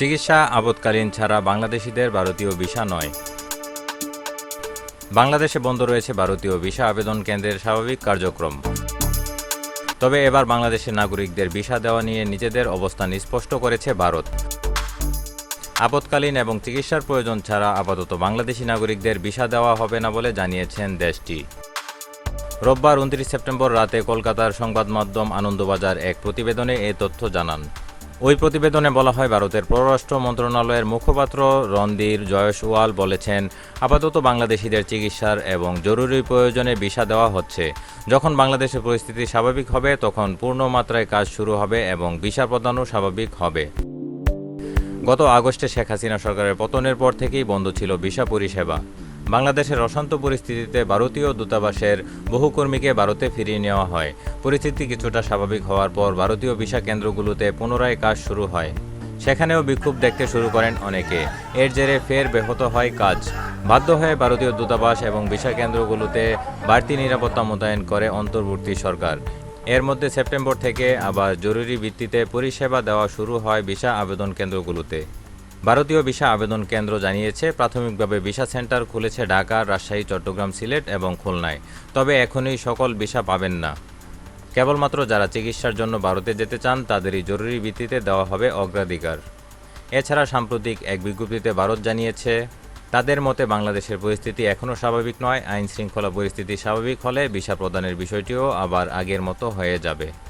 চিকিৎসা আপৎকালীন ছাড়া বাংলাদেশিদের ভারতীয় ভিসা নয়। বাংলাদেশে বন্ধ রয়েছে ভারতীয় ভিসা আবেদন কেন্দ্রের স্বাভাবিক কার্যক্রম। তবে এবার বাংলাদেশের নাগরিকদের ভিসা দেওয়া নিয়ে নিজেদের অবস্থান স্পষ্ট করেছে ভারত। আপৎকালীন এবং চিকিৎসার প্রয়োজন ছাড়া আপাতত বাংলাদেশি নাগরিকদের ভিসা দেওয়া হবে না বলে জানিয়েছেন দেশটি। রোববার উনত্রিশ সেপ্টেম্বর রাতে কলকাতার সংবাদ মাধ্যম আনন্দবাজার এক প্রতিবেদনে এ তথ্য জানান। ওই প্রতিবেদনে বলা হয়, ভারতের পররাষ্ট্র মন্ত্রণালয়ের মুখপাত্র রণধীর জয়সওয়াল বলেছেন, আপাতত বাংলাদেশিদের চিকিৎসার এবং জরুরি প্রয়োজনে ভিসা দেওয়া হচ্ছে। যখন বাংলাদেশের পরিস্থিতি স্বাভাবিক হবে, তখন পূর্ণ মাত্রায় কাজ শুরু হবে এবং ভিসা প্রদানও স্বাভাবিক হবে। গত আগস্টে শেখ হাসিনা সরকারের পতনের পর থেকেই বন্ধ ছিল ভিসা পরিষেবা। বাংলাদেশের অশান্ত পরিস্থিতিতে ভারতীয় দূতাবাসের বহু কর্মীকে ভারতে ফিরিয়ে নেওয়া হয়। পরিস্থিতি কিছুটা স্বাভাবিক হওয়ার পর ভারতীয় ভিসা কেন্দ্রগুলোতে পুনরায় কাজ শুরু হয়। সেখানেও বিক্ষোভ দেখতে শুরু করেন অনেকে। এর জেরে ফের ব্যাহত হয় কাজ। বাধ্য হয়ে ভারতীয় দূতাবাস এবং ভিসা কেন্দ্রগুলোতে বাড়তি নিরাপত্তা মোতায়েন করে অন্তর্বর্তী সরকার। এর মধ্যে সেপ্টেম্বর থেকে আবার জরুরি ভিত্তিতে পরিষেবা দেওয়া শুরু হয় ভিসা আবেদন কেন্দ্রগুলোতে। ভারতীয় ভিসা আবেদন কেন্দ্র জানিয়েছে, প্রাথমিকভাবে ভিসা সেন্টার খুলেছে ঢাকা, রাজশাহী, চট্টগ্রাম, সিলেট এবং খুলনায়। তবে এখনই সকল ভিসা পাবেন না। কেবলমাত্র যারা চিকিৎসার জন্য ভারতে যেতে চান, তাদেরই জরুরি ভিত্তিতে দেওয়া হবে অগ্রাধিকার। এছাড়া সাম্প্রতিক এক বিজ্ঞপ্তিতে ভারত জানিয়েছে, তাদের মতে বাংলাদেশের পরিস্থিতি এখনও স্বাভাবিক নয়। আইন শৃঙ্খলা পরিস্থিতি স্বাভাবিক হলে ভিসা প্রদানের বিষয়টিও আবার আগের মতো হয়ে যাবে।